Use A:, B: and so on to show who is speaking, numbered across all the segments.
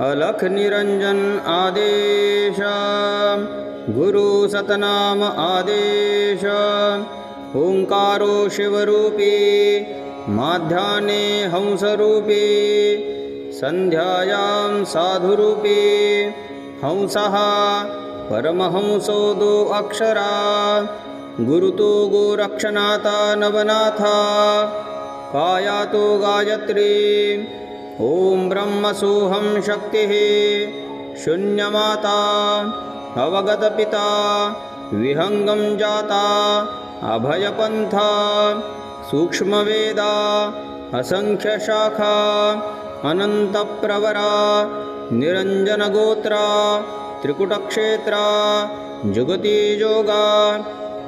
A: अलख निरंजन आदेश गुरु सतनाम आदेश ओंकारो शिवरूपी माध्याने हंसरूपी, संध्यायां साधुरूपी, हंसः, परमहंसो दो अक्षरा, गुरुतो गोरक्षनाथा नवनाथा, कायातो गायत्री ॐ ब्रह्मसोऽहं शक्तिः। शून्यमाता अवगतपिता विहङ्गं जाता अभयपन्था सूक्ष्मवेदा असङ्ख्यशाखा अनन्तप्रवरा निरञ्जनगोत्रा त्रिकुटक्षेत्रा जुगतीयोगा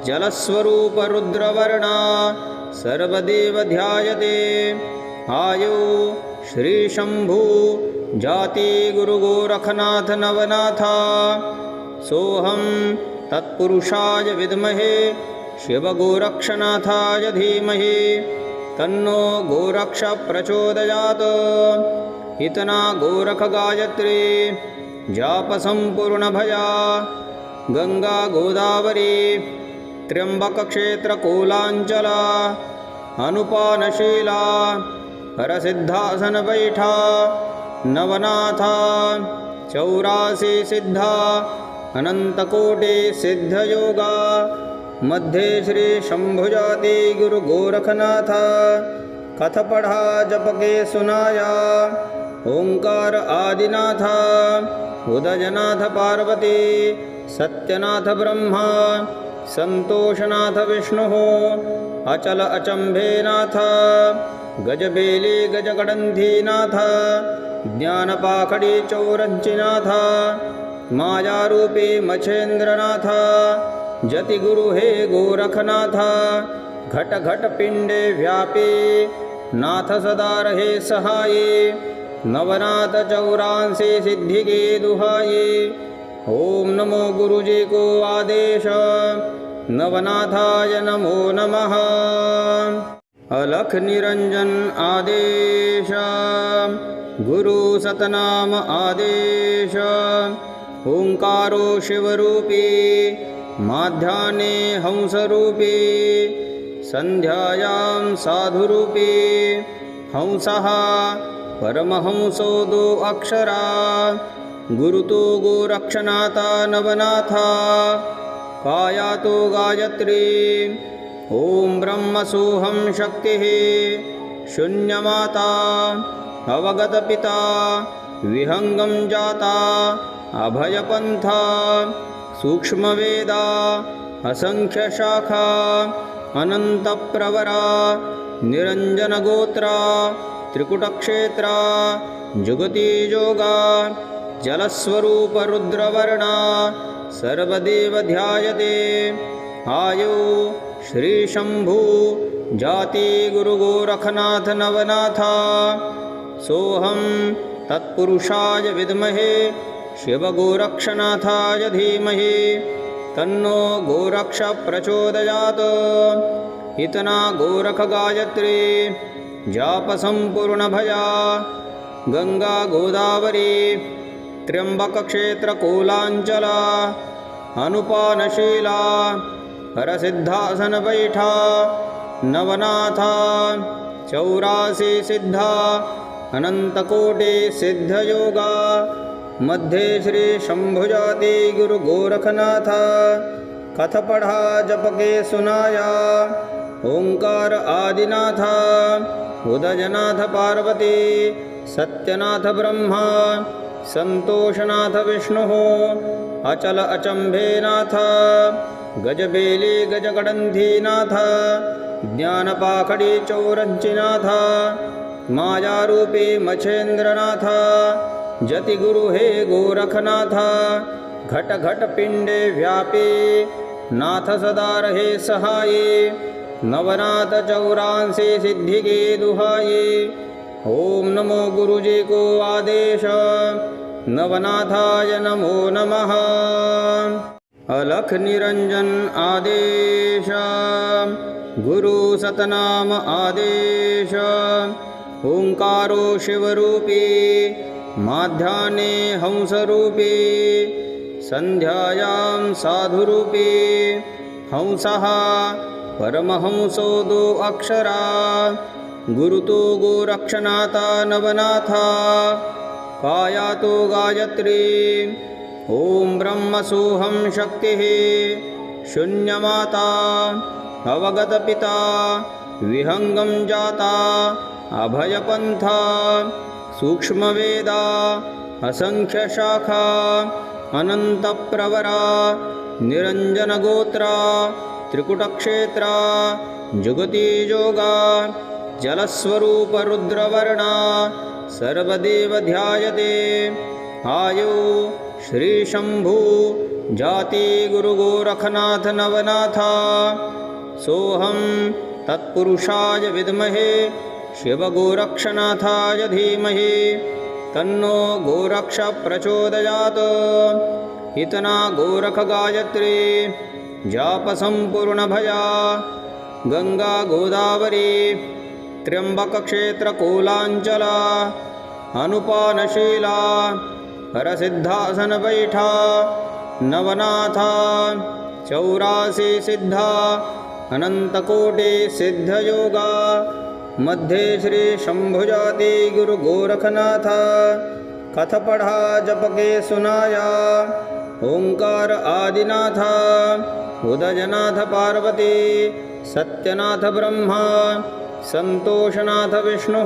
A: जलस्वरूपरुद्रवर्णा सर्वदेव ध्यायते आयो श्रीशम्भु जातिगुरुगोरखनाथ नवनाथा, सोऽहं तत्पुरुषाय विद्महे शिवगोरक्षनाथाय धीमहि, तन्नो गोरक्ष प्रचोदयात्। इतना गोरखगायत्री जापसम्पूर्णभया गंगा गोदावरी त्र्यम्बकक्षेत्रकोलाञ्चला अनुपानशीला हरसिद्धासनबैठा नवनाथा, चौरासी सिद्धा अनन्तकोटि सिद्धयोगा, मध्ये श्री शंभुजाति गुरु गोरखनाथ कथ पढ़ा जप के सुनाया ओंकार आदिनाथ, उदयनाथ पार्वती, सत्यनाथ ब्रह्मा, संतोषनाथ विष्णु, अचल अचंभेनाथ गजबेली गजगडंधीनाथ ज्ञानपाखडी चौरज्जिनाथ मायारूपी मच्छेंद्रनाथ जति गुरु हे गोरखनाथ घट घट पिंडे व्यापी, नाथ सदा रहे सहाये, नवनाथ चौरांसी सिद्धि के दुहाये। ओम नमो गुरुजी को आदेश, नवनाथाय नमो नमः। अलख निरंजन आदेश गुरु सतनाम आदेश ओंकारो शिवरूपी माध्याने हंसरूपी, संध्यायां साधुरूपी, हंसः, परमहंसो दो अक्षरा गुरु गुरुतो गोरक्षनाथा नवनाथा, कायातो गायत्री ॐ ब्रह्मसोऽहं शक्तिः। शून्यमाता, अवगतपिता, विहङ्गं जाता, अभयपन्था, सूक्ष्मवेदा, असङ्ख्यशाखा, अनन्तप्रवरा, निरञ्जनगोत्रा, त्रिकुटक्षेत्रा जुगतीयोगा जलस्वरूपरुद्रवर्णा सर्वदेव ध्यायते आयो। श्रीशम्भु जातिगुरुगोरखनाथ नवनाथा। सोऽहं तत्पुरुषाय विद्महे शिवगोरक्षनाथाय धीमहि। तन्नो गोरक्ष प्रचोदयात्। इतना गोरखगायत्री जापसम्पूर्णभया गङ्गा गोदावरी त्र्यम्बकक्षेत्रकोलाञ्चला अनुपानशीला हरसिद्धासनबैठा नवनाथा, चौरासी सिद्धा अनन्तकोटि सिद्धयोगा, मध्य श्री शंभुजाति गुरु गोरखनाथ कथ पढ़ा जप के सुनाया ओंकार आदिनाथ, उदयनाथ पार्वती, सत्यनाथ ब्रह्मा, संतोषनाथ विष्णु, अचल अचंभेनाथ गजबेली गजगडंधीनाथ ज्ञानपाखडी चौरज्जिनाथ मायारूपी मच्छेंद्रनाथ जति गुरु हे गोरखनाथ घट घट पिंडे व्यापी, नाथ सदा रहे सहाये, नवनाथ चौरांसी सिद्धि के दुहाये ओम नमो गुरुजी को आदेश, नवनाथाय नमो नमः। अलख निरंजन आदेश गुरु सतनाम आदेश ओंकारो शिवरूपी। माध्याह्ने हंसरूपी। सन्ध्यायां साधुरूपी। हंसः, परमहंसो दो अक्षरा। गुरुतो गोरक्षनाथा नवनाथा। कायातो गायत्री। ॐ ब्रह्मसोऽहं शक्तिः, शून्यमाता अवगतपिता विहङ्गं जाता, अभयपन्था, सूक्ष्मवेदा, असङ्ख्यशाखा, अनन्तप्रवरा, निरञ्जनगोत्रा, त्रिकुटक्षेत्रा जुगतियोगा जलस्वरूपरुद्रवर्णा सर्वदेव ध्यायते आयु। श्रीशम्भु जातिगुरुगोरखनाथ नवनाथा। सोऽहं तत्पुरुषाय विद्महे शिवगोरक्षनाथाय धीमहि। तन्नो गोरक्ष प्रचोदयात्। इतना गोरखगायत्री जापसम्पूर्णभया गङ्गा गोदावरी त्र्यम्बकक्षेत्रकोलाञ्चला अनुपानशीला। हरसिद्धासनबैठा नवनाथा चौरासी सिद्धा अनन्तकोटि सिद्धयोगा मध्ये श्रीशम्भुजाति गुरुगोरखनाथ कथ पढ़ा जप के सुनाया ओंकार आदिनाथ उदयनाथ पार्वती सत्यनाथ ब्रह्मा संतोषनाथ विष्णु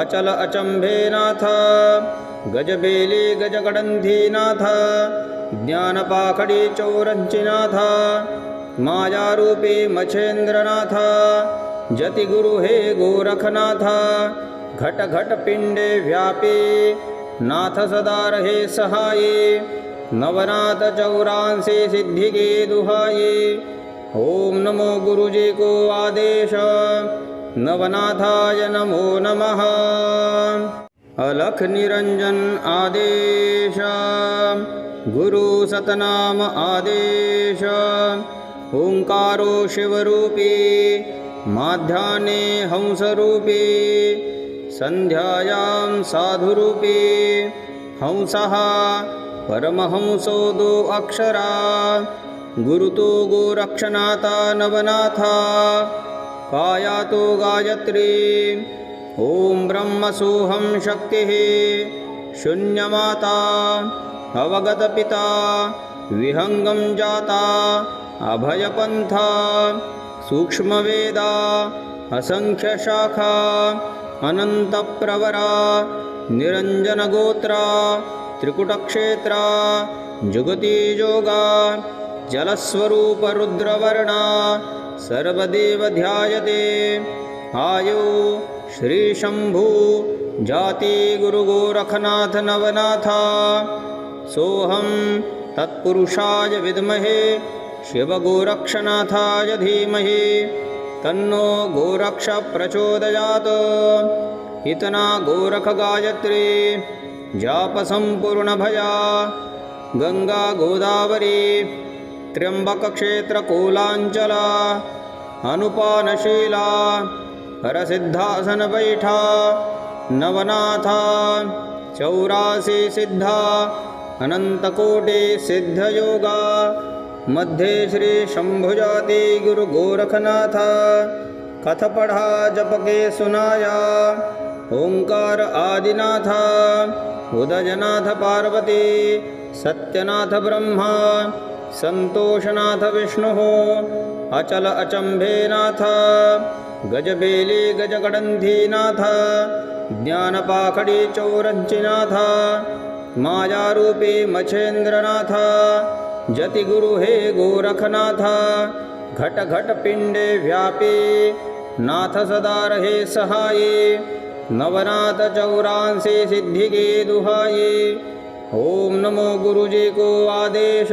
A: अचल अचम्भेनाथ गजबेली गजगडन्धीनाथ ज्ञानपाखडी चौरञ्चिनाथ मायारूपी मच्छेन्द्रनाथ जतिगुरु हे गोरखनाथ, घट घट पिण्डे व्यापी, नाथ सदा रहे सहाये, नवनाथ चौरांसे सिद्धि के दुहाये ओम नमो गुरुजी को आदेश, नवनाथाय नमो नमः। अलख निरंजन आदेश। गुरु सतनाम आदेश। ओंकारो शिवरूपी, माध्याह्ने हंसरूपी सन्ध्यायां साधुरूपी। हंसः परमहंसो दो अक्षरा। गुरुतो गोरक्षनाथा नवनाथा। कायातो गायत्री। ॐ ब्रह्मसोऽहं शक्तिः। शून्यमाता, अवगतपिता, विहङ्गं जाता, अभयपन्था, सूक्ष्मवेदा, असङ्ख्यशाखा, अनन्तप्रवरा, निरञ्जनगोत्रा, त्रिकुटक्षेत्रा जुगतियोगा जलस्वरूपरुद्रवर्णा सर्वदेव ध्यायते आयु। श्रीशम्भु जातिगुरुगोरखनाथ नवनाथा। सोऽहं तत्पुरुषाय विद्महे शिवगोरक्षनाथाय धीमहि। तन्नो गोरक्ष प्रचोदयात्। इतना गोरखगायत्री जापसम्पूर्णभया। गङ्गा गोदावरी त्र्यम्बकक्षेत्रकोलाञ्चला अनुपानशीला हरसिद्धासनबैठा नवनाथा चौरासी सिद्धा, अनन्तकोटि सिद्धयोगा, मध्ये गुरु गोरखनाथ कथ पढ़ा जप के सुनाया ओंकार आदिनाथ, उदयनाथ पार्वती, सत्यनाथ ब्रह्मा सन्तोषनाथ विष्णुः अचल अचम्भेनाथ, गजबेली गजगडन्धीनाथ, ज्ञानपाखडी चौरञ्चिनाथ मायारूपी मच्छेन्द्रनाथ जतिगुरु हे गोरखनाथ घट घट पिण्डे व्यापी, नाथ सदा रहे सहाये, नवनाथ चौरांसी सिद्धि के दुहाये ओम नमो गुरुजी को आदेश।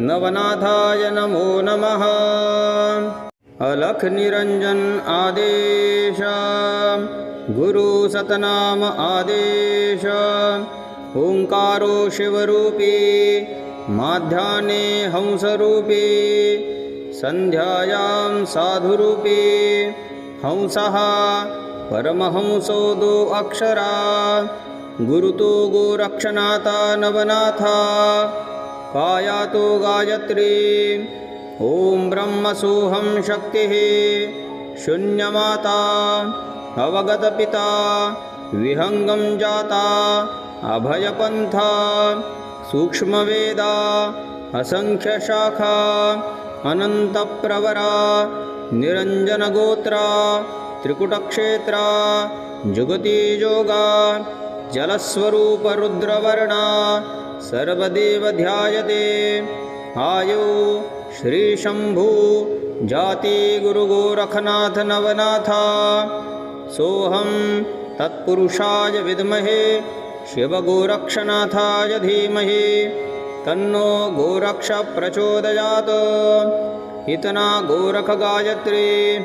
A: नवनाथाय नमो नमः। अलख निरंजन आदेश। गुरु सतनाम आदेश। ओंकारो शिवरूपी। माध्याह्ने हंसरूपी। सन्ध्यायां साधुरूपी। हंसः परमहंसो दो अक्षरा। गुरुतो गोरक्षनाथा नवनाथा। कायातो गायत्री। ॐ ब्रह्मसोऽहं शक्तिः। शून्यमाता। अवगतपिता। विहङ्गं जाता। अभयपन्था। सूक्ष्मवेदा। असङ्ख्यशाखा अनन्तप्रवरा। निरञ्जनगोत्रा। त्रिकुटक्षेत्रा। जुगतियोगा जलस्वरूपरुद्रवर्णा सर्वदेव ध्यायते आयो श्रीशम्भु जातिगुरुगोरखनाथ नवनाथा सोऽहं तत्पुरुषाय विद्महे शिवगोरक्षनाथाय धीमहि। तन्नो गोरक्ष प्रचोदयात्। इतना गोरखगायत्री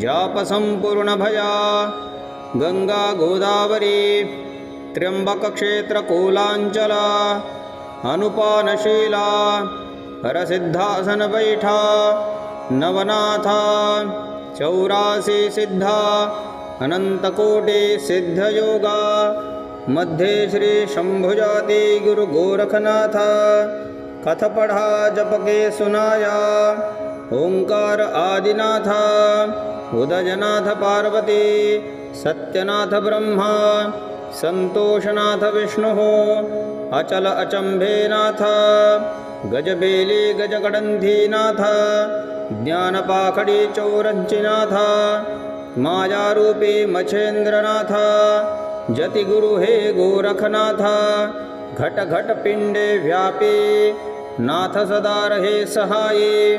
A: जापसम्पूर्णभया। गङ्गा गोदावरी त्र्यम्बकक्षेत्रकोलाञ्चला अनुपानशीला हरसिद्धासनवैठा नवनाथा चौरासी सिद्धा अनन्तकोटि सिद्धयोगा मध्ये श्रीशम्भुजाति गुरुगोरखनाथ कथ पढ़ा जप के सुनाया ओंकार आदिनाथ, उदयनाथ पार्वती, सत्यनाथ ब्रह्मा संतोषनाथ विष्णुः अचल अचम्भेनाथ, गजबेली गजगडन्धीनाथ, ज्ञानपाखडी चौरज्जिनाथ मायारूपी मच्छेन्द्रनाथ, जतिगुरु हे गोरखनाथ घट घट पिंडे व्यापी, नाथ सदा रहे सहाये,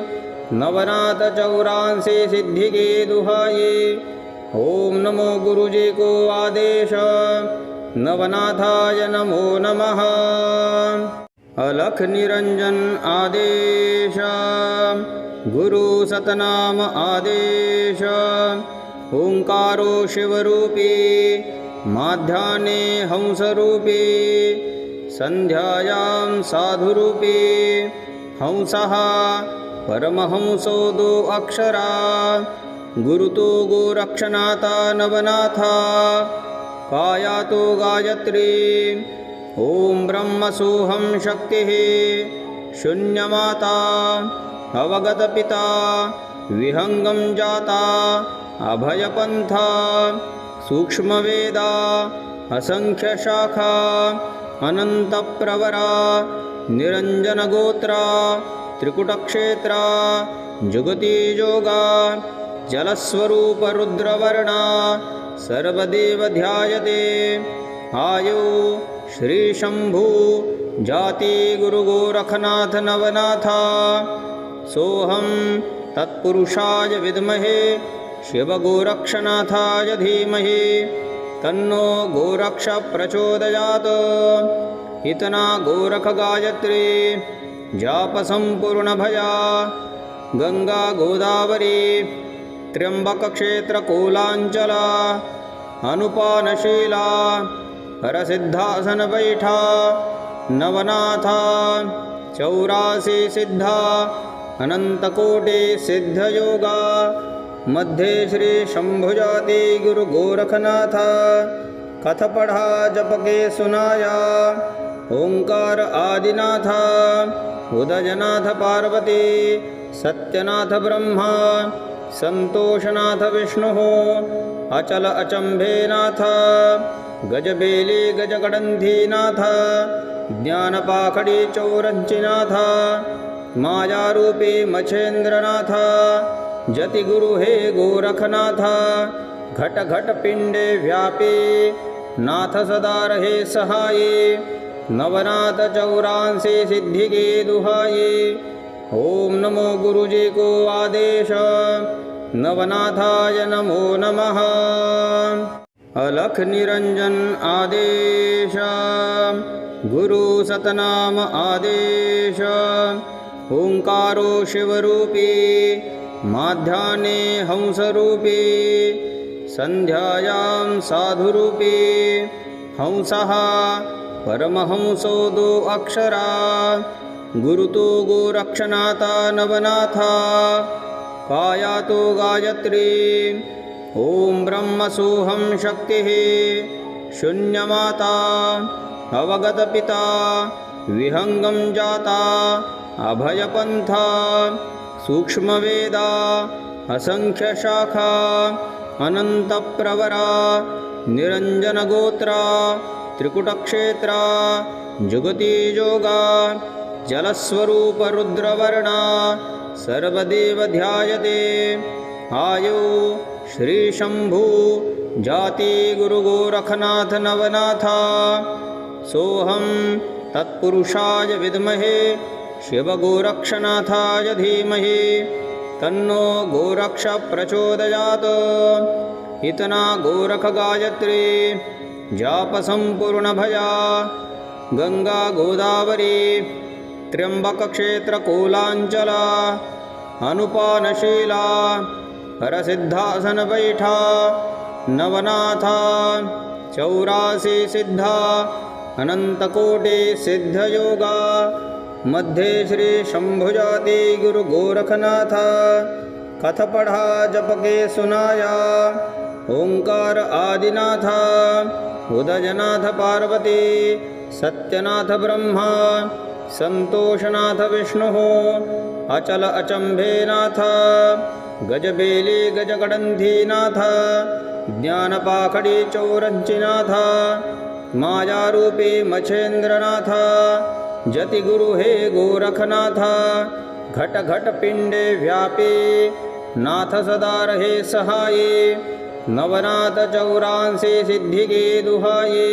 A: नवनाथ चौरांसी सिद्धि के दुहाये ओम नमो गुरुजी को आदेश। नवनाथाय नमो नमः। अलख निरंजन आदेश। गुरु सतनाम आदेश। ओंकारो शिवरूपी। माध्याने हंसरूपी। सन्ध्यायां साधुरूपी। हंसः परमहंसो दो अक्षरा। गुरुतो गोरक्षनाथा नवनाथा। कायातो गायत्री। ॐ ब्रह्मसोऽहं शक्तिः। शून्यमाता अवगतपिता विहङ्गं जाता अभयपन्था सूक्ष्मवेदा असङ्ख्यशाखा अनन्तप्रवरा निरञ्जनगोत्रा त्रिकुटक्षेत्रा जुगतियोगा जलस्वरूपरुद्रवर्णा सर्वदेव ध्यायते आयो श्रीशम्भु जातिगुरुगोरखनाथ नवनाथा सोऽहं तत्पुरुषाय विद्महे, शिवगोरक्षनाथाय धीमहि। तन्नो गोरक्ष प्रचोदयात् इतना गोरखगायत्री, जापसम्पूर्णभया। गङ्गा गोदावरी त्र्यम्बकक्षेत्रकोलाञ्चला अनुपानशीला हरसिद्धासनवैठा नवनाथा, चौरासी सिद्धा अनन्तकोटि सिद्धयोगा, मध्ये श्रीशम्भुजाति गुरुगोरखनाथ कथ पढ़ा जप के सुनाया ओंकार आदिनाथ, उदयनाथ पार्वती, सत्यनाथ ब्रह्मा संतोषनाथ विष्णुः अचल अचम्भेनाथ, गजबेली गजगडन्धीनाथ, ज्ञानपाखडी चौरज्जिनाथ, मायारूपी मच्छेन्द्रनाथ, जतिगुरु हे गोरखनाथ घट घट पिंडे व्यापी, नाथ सदा रहे सहाये, नवनाथ चौरांसे सिद्धि के दुहाये ओम नमो गुरुजी को आदेश। नवनाथाय नमो नमः। अलख निरंजन आदेश। गुरु सतनाम आदेश। ओंकारो शिवरूपी। माध्याने हंसरूपी। सन्ध्यायां साधुरूपी। हंसः परमहंसो दो अक्षरा। गुरुतो गोरक्षनाथा नवनाथा। कायातो गायत्री। ॐ ब्रह्मसोऽहं शक्तिः। शून्यमाता। अवगतपिता। विहङ्गं जाता। अभयपन्था। सूक्ष्मवेदा। असङ्ख्यशाखा अनन्तप्रवरा। निरञ्जनगोत्रा। त्रिकुटक्षेत्रा। जुगतीयोगा जलस्वरूपरुद्रवर्णा सर्वदेव ध्यायते आयो श्रीशम्भु जाति गुरुगोरखनाथ नवनाथा सोऽहं तत्पुरुषाय विद्महे शिवगोरक्षनाथाय धीमहि। तन्नो गोरक्ष प्रचोदयात् इतना गोरखगायत्री जापसम्पूर्णभया। गङ्गा गोदावरी त्र्यम्बकक्षेत्रकोलाञ्चला अनुपानशीला हरसिद्धासनबैठा नवनाथा, चौरासी सिद्धा अनन्तकोटि सिद्धयोगा, मध्ये श्री शंभुजाति गुरु गोरखनाथ कथ पढ़ा जप के सुनाया ओंकार आदिनाथ, उदयनाथ पार्वती, सत्यनाथ ब्रह्मा संतोषनाथ विष्णु, अचल अचंभेनाथ गजबेली गजगडंधीनाथ ज्ञानपाखडी चौरंचिनाथ मायारूपी मच्छेंद्रनाथ जतिगुरु हे गोरखनाथ घट घट पिंडे व्यापी, नाथ सदा रहे सहाये, नवनाथ चौरांसे सिद्धि के दुहाये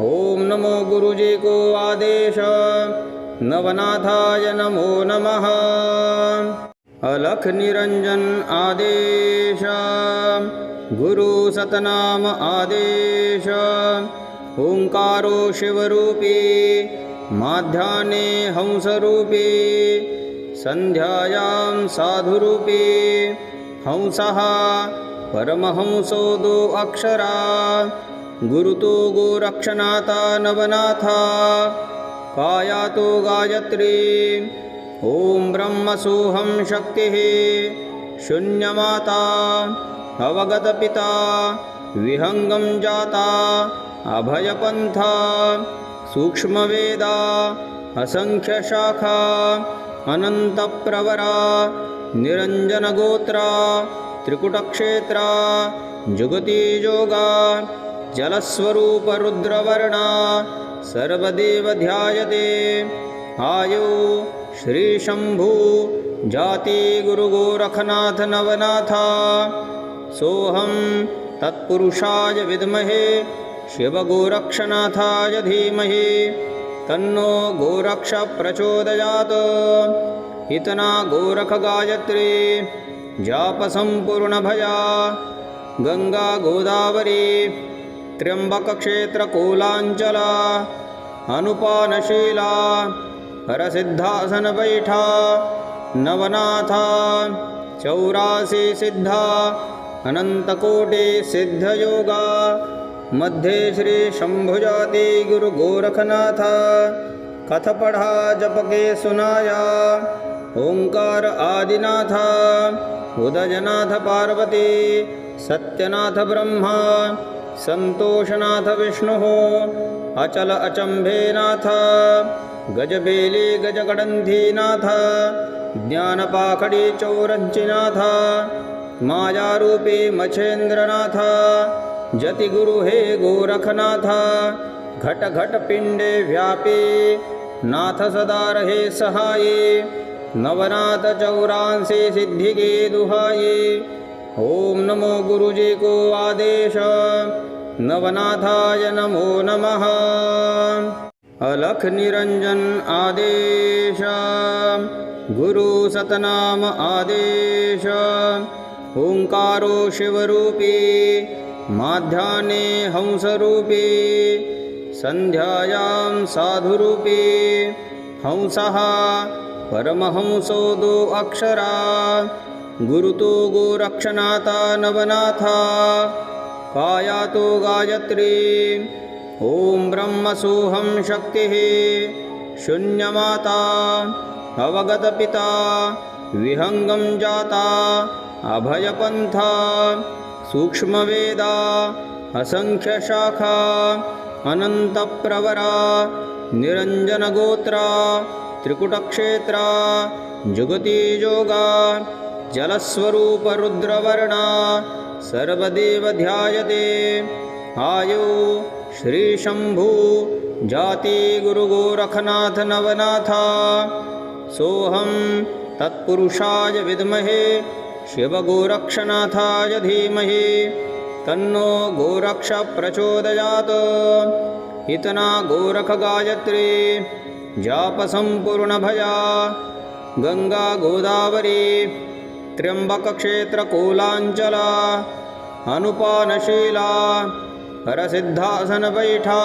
A: ओम नमो गुरुजी को आदेश। नवनाथाय नमो नमः। अलख निरंजन आदेश। गुरु सतनाम आदेश। ओंकारो शिवरूपी। माध्याने हंसरूपी। सन्ध्यायां साधुरूपी। हंसः परमहंसो दो अक्षरा। गुरुतो गोरक्षनाथा नवनाथा। कायातो गायत्री। ॐ ब्रह्मसोऽहं शक्तिः। शून्यमाता। अवगतपिता। विहङ्गं जाता। अभयपन्था। सूक्ष्मवेदा। असङ्ख्यशाखा अनन्तप्रवरा। निरञ्जनगोत्रा। त्रिकुटक्षेत्रा। जुगतीयोगा जलस्वरूपरुद्रवर्णा सर्वदेव ध्यायते आयो श्रीशम्भु जाति गुरुगोरखनाथ नवनाथा। सोऽहं तत्पुरुषाय विद्महे, शिवगोरक्षनाथाय धीमहि। तन्नो गोरक्ष प्रचोदयात्। इतना गोरखगायत्री जापसम्पूर्णभया। गङ्गा गोदावरी त्र्यम्बकक्षेत्रकोलाञ्चला अनुपानशीला हरसिद्धासनबैठा नवनाथा, चौरासी सिद्धा, अनन्तकोटि सिद्धयोगा, मध्ये श्री शंभुजाति गुरु गोरखनाथ कथ पढ़ा जप के सुनाया ओंकार आदिनाथ, उदयनाथ पार्वती, सत्यनाथ ब्रह्मा संतोषनाथ विष्णु, अचल अचंभेनाथ, गजबेली गजगडंधीनाथ, ज्ञानपाखडी चौरंचिनाथ मायारूपी मच्छेंद्रनाथ जतिगुरु हे गोरखनाथ घट घट पिंडे व्यापी, नाथ सदा रहे सहाये, नवनाथ चौरांसे सिद्धि के दुहाये ओम नमो गुरुजी को आदेश। नवनाथाय नमो नमः। अलख निरंजन आदेश। गुरु सतनाम आदेश। ओंकारो शिवरूपी। माध्याने हंसरूपी। सन्ध्यायां साधुरूपी। हंसः परमहंसो दो अक्षरा। गुरुतो गोरक्षनाथा नवनाथा। कायातो गायत्री। ॐ ब्रह्मसोऽहं शक्तिः। शून्यमाता। अवगतपिता। विहङ्गं जाता। अभयपन्था। सूक्ष्मवेदा। असङ्ख्यशाखा। अनन्तप्रवरा। निरञ्जनगोत्रा। त्रिकुटक्षेत्रा। जुगतियोगा जलस्वरूपरुद्रवर्णा सर्वदेव ध्यायते आयु श्रीशम्भु जातिगुरुगोरखनाथ नवनाथा सोऽहं तत्पुरुषाय विद्महे, शिवगोरक्षनाथाय धीमहि। तन्नो गोरक्ष प्रचोदयात् इतना गोरखगायत्री, जापसम्पूर्णभया। गङ्गा गोदावरी त्र्यम्बकक्षेत्रकोलाञ्चला अनुपानशीला हरसिद्धासनवैठा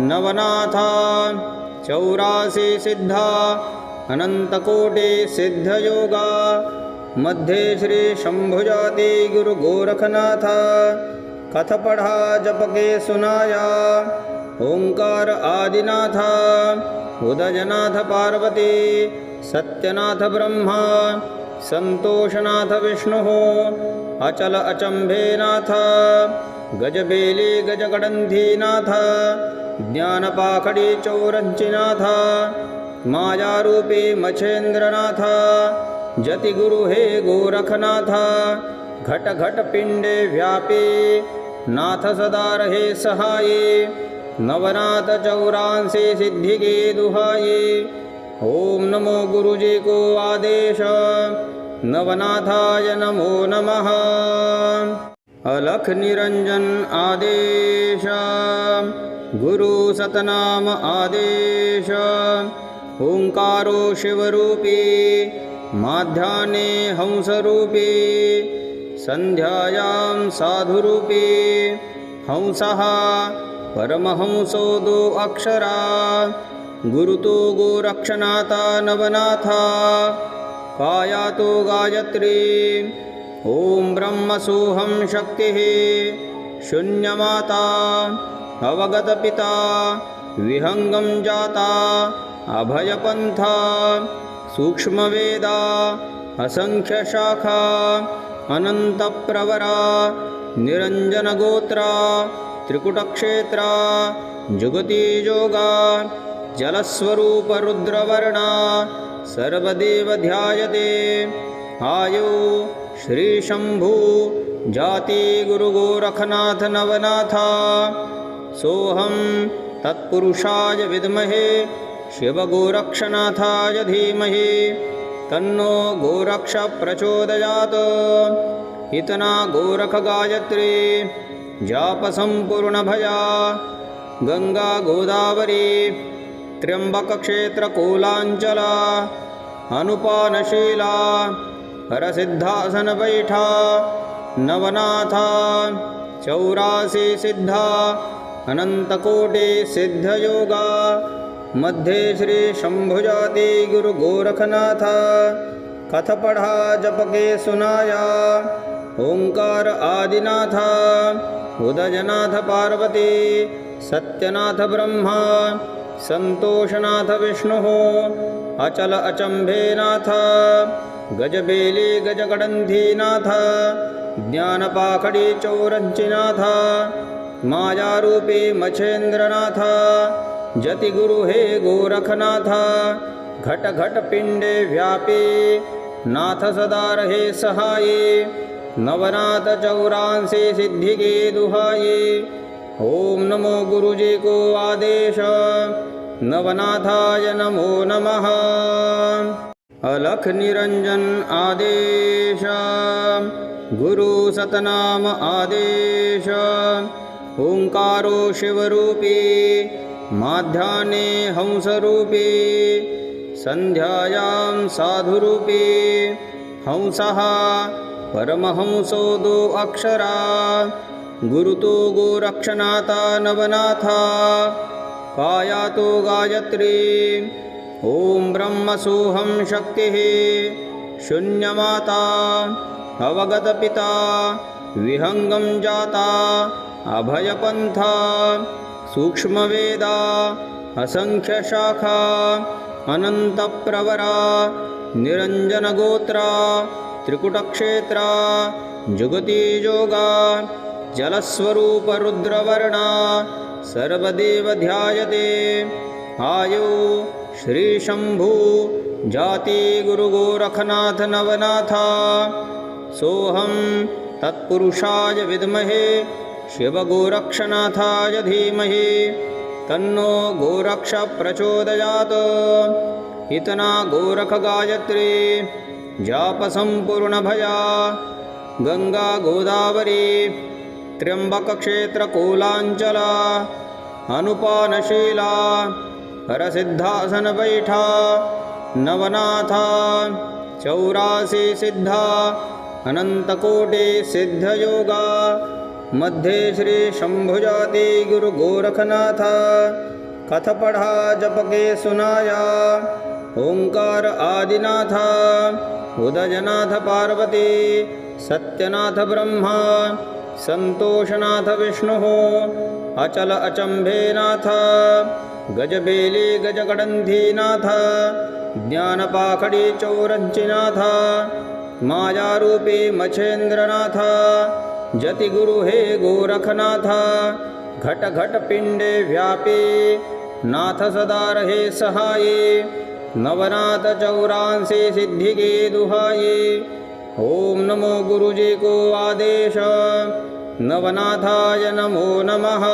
A: नवनाथा, चौरासी सिद्धा अनन्तकोटि सिद्धयोगा, मध्ये श्रीशम्भुजाति गुरुगोरखनाथ कथ पढ़ा जप के सुनाया ओंकार आदिनाथ, उदयनाथ पार्वती, सत्यनाथ ब्रह्मा सन्तोषनाथ विष्णुः, अचल अचम्भेनाथ गजबेली गजगडन्धीनाथ ज्ञानपाखडी चौरञ्चिनाथ मायारूपी मच्छेन्द्रनाथ जतिगुरु हे गोरखनाथ घट घट पिण्डे व्यापी, नाथ सदा रहे सहाये, नवनाथ चौरांसी सिद्धि के दुहाये ओम नमो गुरुजी को आदेश। नवनाथाय नमो नमः। अलख निरंजन आदेश। गुरु सतनाम आदेश। ओंकारो शिवरूपी। माध्याह्ने हंसरूपी। सन्ध्यायां साधुरूपी। हंसः परमहंसो दो अक्षरा। गुरुतो गोरक्षनाथा नवनाथा। कायातो गायत्री। ॐ ब्रह्मसोऽहं शक्तिः। शून्यमाता। अवगतपिता। विहङ्गं जाता। अभयपन्था। सूक्ष्मवेदा। असङ्ख्यशाखा। अनन्तप्रवरा। निरञ्जनगोत्रा। त्रिकुटक्षेत्रा। जुगतियोगा जलस्वरूपरुद्रवर्णा सर्वदेव ध्यायते आयु श्रीशम्भु जातिगुरुगोरखनाथ नवनाथा। सोऽहं तत्पुरुषाय विद्महे शिवगोरक्षनाथाय धीमहि। तन्नो इतना गोरखगायत्री जापसम्पूर्णभया। गङ्गा गोदावरी त्र्यम्बकक्षेत्रकोलाञ्चला अनुपानशीला हरसिद्धासनवैठा नवनाथा चौरासी सिद्धा अनन्तकोटि सिद्धयोगा मध्ये श्रीशम्भुजाति गुरुगोरखनाथ कथ पढ़ा जप के सुनाया ओंकार आदिनाथ, उदयनाथ पार्वती, सत्यनाथ ब्रह्मा सन्तोषनाथ विष्णुः, अचल अचम्भेनाथ, गजबेली गजगडन्धीनाथ, ज्ञानपाखडी चौरञ्चिनाथ मायारूपी मच्छेन्द्रनाथ, जतिगुरु हे गोरखनाथ घट घट पिण्डे व्यापी, नाथ सदा रहे सहाये, नवनाथ चौरांसे सिद्धि के दुहाये ओम नमो गुरुजी को आदेश। नवनाथाय नमो नमः। अलख निरंजन आदेश। गुरु सतनाम आदेश। ओंकारो शिवरूपी। माध्याह्ने हंसरूपी। सन्ध्यायां साधुरूपी। हंसः परमहंसो दो अक्षरा। गुरुतो गोरक्षनाथा नवनाथा। कायातो गायत्री। ॐ ब्रह्मसोऽहं शक्तिः। शून्यमाता। अवगतपिता। विहङ्गं जाता। अभयपन्था। सूक्ष्मवेदा। असङ्ख्यशाखा। अनन्तप्रवरा। निरञ्जनगोत्रा। त्रिकुटक्षेत्रा। जुगतियोगा जलस्वरूपरुद्रवर्णा। सर्वदेव ध्यायते आयु श्रीशम्भु जाति गुरुगोरखनाथ नवनाथा सोऽहं तत्पुरुषाय विद्महे, शिवगोरक्षनाथाय धीमहि। तन्नो गोरक्ष प्रचोदयात्। इतना गोरख गायत्री जापसम्पूर्णभया। गङ्गा गोदावरी त्र्यम्बकक्षेत्रकोलाञ्चला अनुपानशीला हरसिद्धासनवैठा नवनाथा, चौरासी सिद्धा अनन्तकोटि सिद्धयोगा, मध्ये श्रीशम्भुजाति गुरुगोरखनाथ कथपढ़ा जपके सुनाया ओंकार आदिनाथ, उदयनाथ पार्वती, सत्यनाथ ब्रह्मा संतोषनाथ विष्णुः अचल अचम्भेनाथ, गजबेली गजगडन्धीनाथ, ज्ञानपाखडी चौरज्जिनाथ, मायारूपी मच्छेन्द्रनाथ, जतिगुरु हे गोरखनाथ घट घट पिंडे व्यापी, नाथ सदा रहे सहाये, नवनाथ चौरांसी सिद्धि के दुहाये ओम नमो गुरुजी को आदेश। नवनाथाय नमो नमः